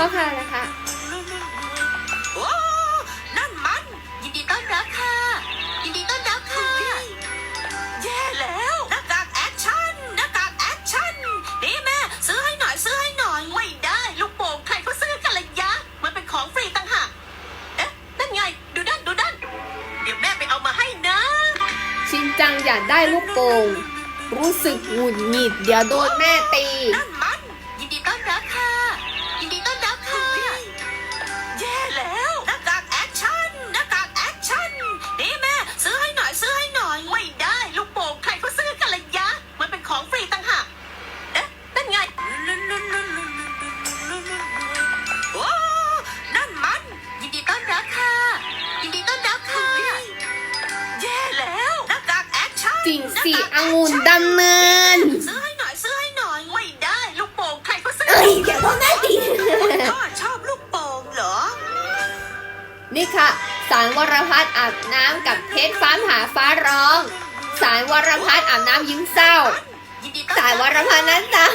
พ่อค่ะนะคะ โอ้นั่นมัน ยินดีต้อนรับค่ะ ยินดีต้อนรับค่ะ แย่แล้วหน้ากากแอคชั่นหน้ากากแอคชั่นนี่แม่ ซื้อให้หน่อยซื้อให้หน่อย ไม่ได้ลูกโป่งใครเขาซื้อกันละยะ มันเป็นของฟรีต่างหาก เอ๊ะ นั่นไง ดูด้านดูด้านเดี๋ยวแม่ไปเอามาให้นะ ชินจังอยากได้ลูกโป่งรู้สึกหงุดหงิด เดี๋ยวโดนแม่ตี นั่น สิหน้ากากองุ่นดำเนินซื้อให้หน่อยซื้อให้หน่อยไม่ได้ลูกโป่งใครเขาซื้อเอ้ยเดี๋ยวโดนแม่ตีก็ชอบลูกโป่งเหรอ นี่ค่ะสารวรพัฒน์อาบน้ำกับเพชรฟ้าผ่าฟ้าร้อง สารวรพัฒน์อาบน้ำยิ้มเศร้า ยินดีต้อนสารวรับรพัฒน์นั้นจัง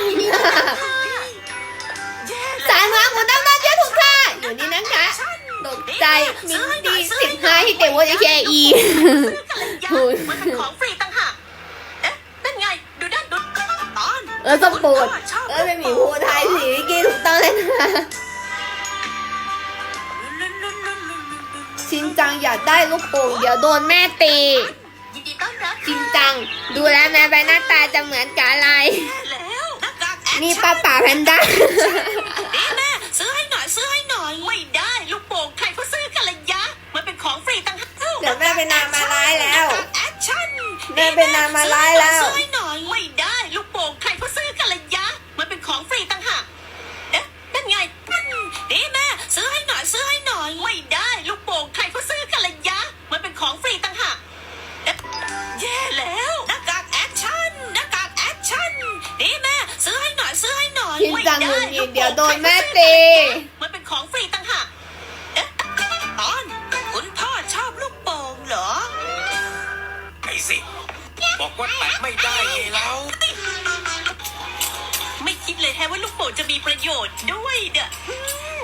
สารวรหมูดำน้ำเยอะทุกค่ะอยู่นี่นะคะ ตกใจมินดีสิบห้าที่เต็มว่าจะแค่อี ซื้อกันเลยยะมันเป็นของฟรี เออสมบูรณ์คุณพ่ชบเออเป็นหมีภูไทยสีวิกี้ถูกต้องเลยนะชินจังอยากได้ลูกโป่งเดี๋ยวโดนแม่ตียินดีต้อนรับจริงจัง ดูแล้วแม่ใบหน้าตาจะเหมือนกับอะไร แล้วหน้ากากแอคนี่ชั่ป้าป่าแพนด้า นี่แม่ซื้อให้หน่อยซื้อให้หน่อย ไม่ได้ลูกโป่งใครเขาซื้อกันละยะ มันเป็นของฟรีต่างหากเดี๋ยวแม่เป็นนางมาร้ายแล้วหน้ากากแอคชั่นแม่เป็นนางมาร้ายแล้ว ซื้อให้หน่อย แล้ว ไม่คิดเลยแฮะว่าลูกโป่งจะมีประโยชน์ด้วยเด้ออืม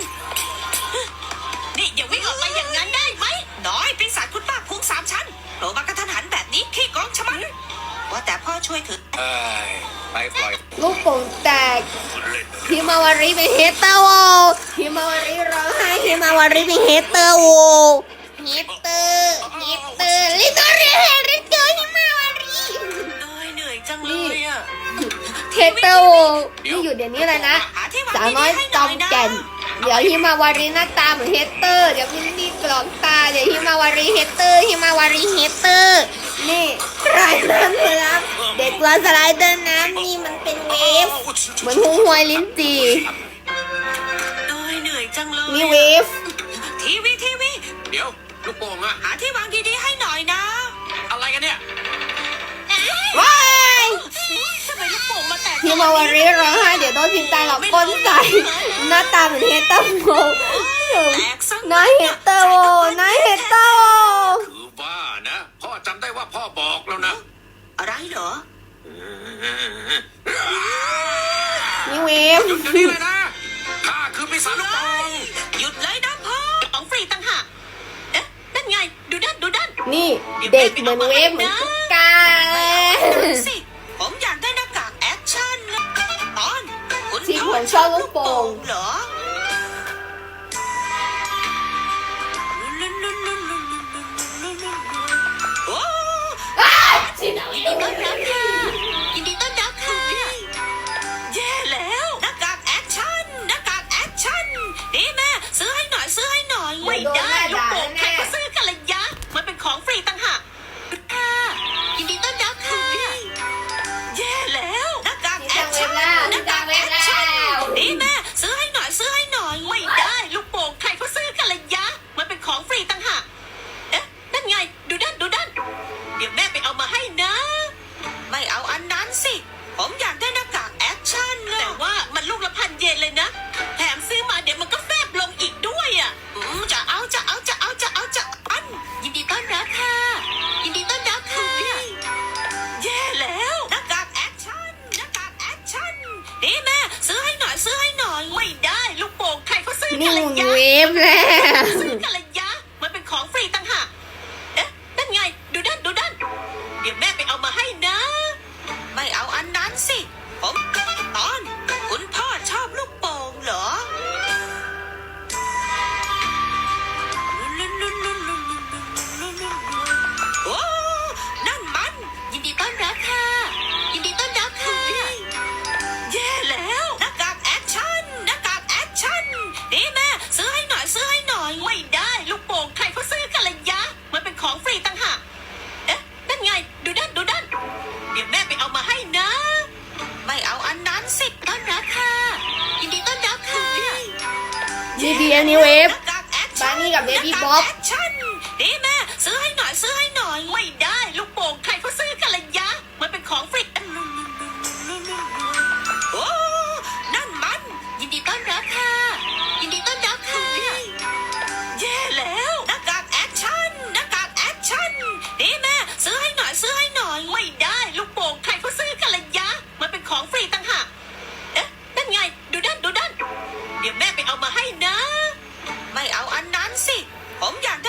นี่อย่าวิ่งออกไปอย่างนั้นได้ไหม น้อยปีศาจคุณป้าพุงสามชั้นโผล่มากระทันหันแบบนี้ขี้กองชะมัดว่าแต่พ่อช่วยถือ เอ้ยไปปล่อยลูกโป่งแตกเล่นฮิมาวารีเป็นเฮเตอร์โวฮิมาวารีร้องไห้ฮิมาวารีเป็นเฮเตอร์โวเฮเตอร์เฮเตอร์ลิตเรียริเก เฮเตอร์โวนี่อยู่เดี๋ยวนี้เลยนะหาที่วางสาวน้อยดีๆให้หจอมยะแก่น เดี๋ยวฮิมาวารีหน้าตาเหมือนเฮเตอร์ เดี๋ยวมินนี่กลองตา เดี๋ยวฮิมาวารีเฮเตอร์ฮิมาวารีเฮเตอร์ นี่ไรเดอร์น้ำเด็กกลัวสไลเดอร์น้ำนี่มันเป็นเวฟ เหมือนหูหวยลิ้นจี่น้อยเหนื่อยจังเลยนี่เวฟ ทีวีทีวีเดี๋ยวลูกโป่งอะหาที่วางดีๆให้หน่อยนะ อะไรกันเนี่ยว้ายทำไมลูกโป่งมา แตกฮิมาวารีร้องไห้เดี๋ยวโดนทิมตาหลอกก้นใส่หน้าตาเหมือนเฮเตอร์โวแตกซะนายเฮเตอร์โวนายเฮเตอร์โวคือว่านะ พ่อจำได้ว่าพ่อบอกแล้วนะอะไรเหรอนี่เวฟหยุดเดี๋ยวนี้เลยนะข้าคือปีศาจลูกโป่งหยุดเลยนะพ่อของฟรีต่างหากเอ๊ะนั่นไง ดูด้านดูด้านนี่เด็กเหมือนเวฟเหมือนตุ๊กตาเลย นี่ดีอันนี้เวฟหน้ากากแอคบาชั่ร์นนี่กับเบบี้หน้ากากบ๊อบแอคชั่นนี่แม่ซื้อให้หน่อยซื้อให้หน่อย ไม่ได้ ลูกโป่งใครเขาซื้อกันละยะ มันเป็นของฟรีโอ้นั่นมัน ยินดีต้อนรับค่ะ ยินดีต้อนรับค่ะแย่แล้วหน้ากากแอคชั่นหน้ากากแอคชั่นนี่แม่ซื้อให้หน่อยซื้อให้หน่อย ไม่ได้ ลูกโป่งใครเขาซื้อกันละยะ มันเป็นของฟรีต่างหากเอ๊ะนั่นไง ดูด้านดูด้านเดี๋ยวแม่ไปเอามาให้นะ ไม่เอาอันนั้นสิ ผมอยากได้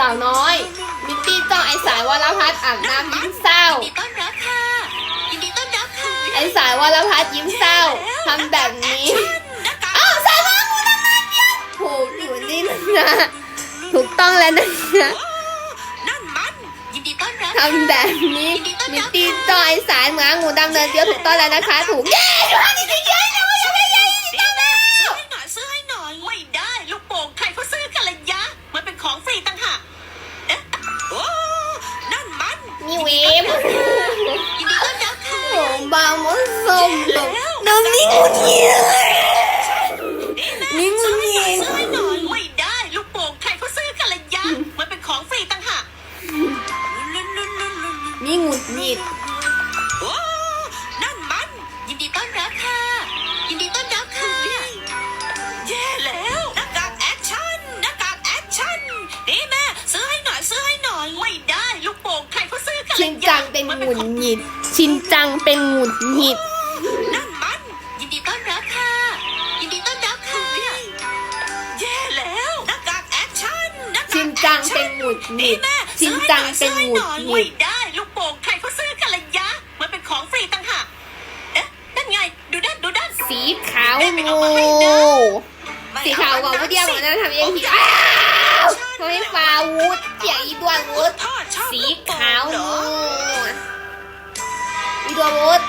สาวน้อย มิตตี้จ้องไอสายวรพัฒน์อาบน้ำยิ้มเศร้า ยินดีต้อนรับค่ะยินดีต้อนรับค่ะไอสายวรพัฒน์ยิ้มเศร้าทำแบบนี้หน้ากากอ้าวสาวน้อยกูทำไมเนี่ยโหอยู่นี่นะถูกต้องแล้วนะโอ้นั่นมันยินดีต้อนรับทำแบบนี้มิตตี้จ้องไอสายเหมือนงูดำเนินเดียวถูกต้องแล้วนะคะ ถูกเย้ดูให้ดีๆเย้นะว่ มดส้มตกน้ำนี่งูเหี้ยนี่นี่แม่งุนงิดซื้อให้หน่อยไม่ได้ลูกโป่งใครเขาซื้อกันละยะมันเป็นของฟรีต่างหากนี่หงุดหงิดโอ้นั่นมัน ยินดีต้อนรับค่ะ ยินดีต้อนรับค่ะแย่แล้วหน้ากากแอคชั่นหน้ากากแอคชั่นนี่แม่ซื้อให้หน่อยซื้อให้หน่อยไม่ได้ ลูกโป่งใครเขาซื้อกันชินจังเป็นหงุดหงิด ชินจังเป็นหงุดหงิด เป็นหงุดหงิดชินจังเป็นหงุดหงิไม่ดได้ ลูกโป่งใครเขาซื้อกันละยะ มันเป็นของฟรีต่างหากเอ๊ะนั่นไง ดูด้านดูด้านสีขาวงูสีขาวกว่าวุฒิยาบอกนะทำเองผิดอ้าวทำไมฟาวุธเสียงอีดวนวุธ พ่อชอบสีลูกโป่งขาวเหรงูออีดวนวุธ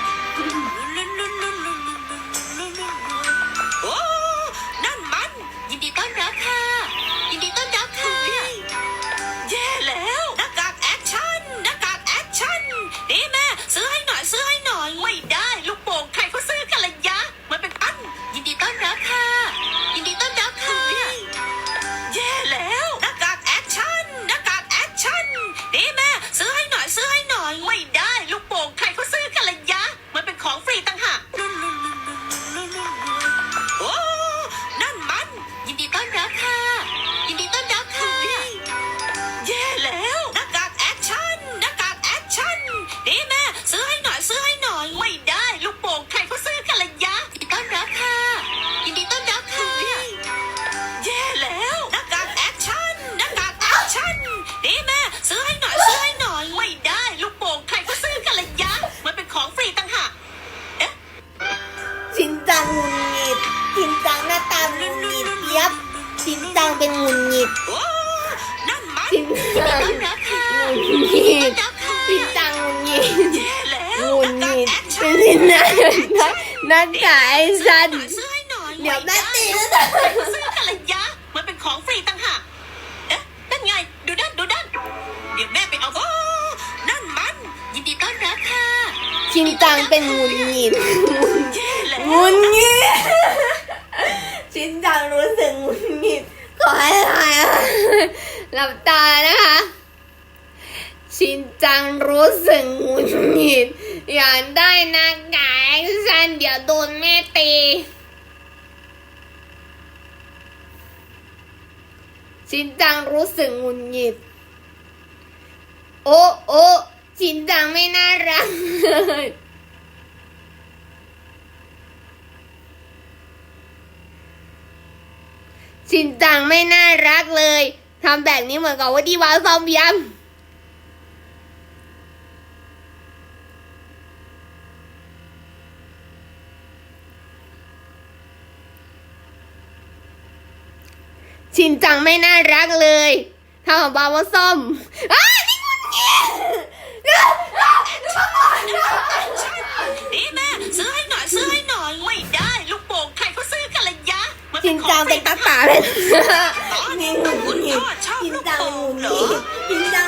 ชินจังเป็นหงุดหงิดโอ้นั่นมันชินจังต้อนรับค่ะหงุดหงิดต้อนรับค่ะชินจังหงุดหงิดแย่แล้วหงุดหงิดแอคเป็ชั่นนสินนะนักกายสันซื้อให้หน่อยเดี๋ยวแม่ตีซื้แล้วนะอกันเลยยะมันเป็นของฟรีต่างหากเอ๊ะนั่นไงดูด้านดูด้านเดี๋ยวแม่ไปเอาโอ้นั่นมัน ยินดีต้อนรับค่ะชินจังเป็นหงุดหงิดแย่แล้วหงุดหงิด ชินจังรู้สึกหงุดหงิดขอให้หายหลับตานะคะ ชินจังรู้สึกหงุดหงิดอยากได้หน้ากากแอคชั่นเดี๋ยวโดนแม่ตี ชินจังรู้สึกหงุดหงิด โอ้โอ้ชินจังไม่น่ารักเลย ชินจังไม่น่ารักเลยทำแบบนี้เหมือนกับว่าที่ว้าซอมยำชินจังไม่น่ารักเลยทำของบาวาส้มอ้า ยะมันชิเป็นนของจังฟเป็รีนตาตาเลยอ๋อนี่นี่หงุดคุณหงิพ่ดอชอบชินลูกจังโป่หงุงดเหหรองิด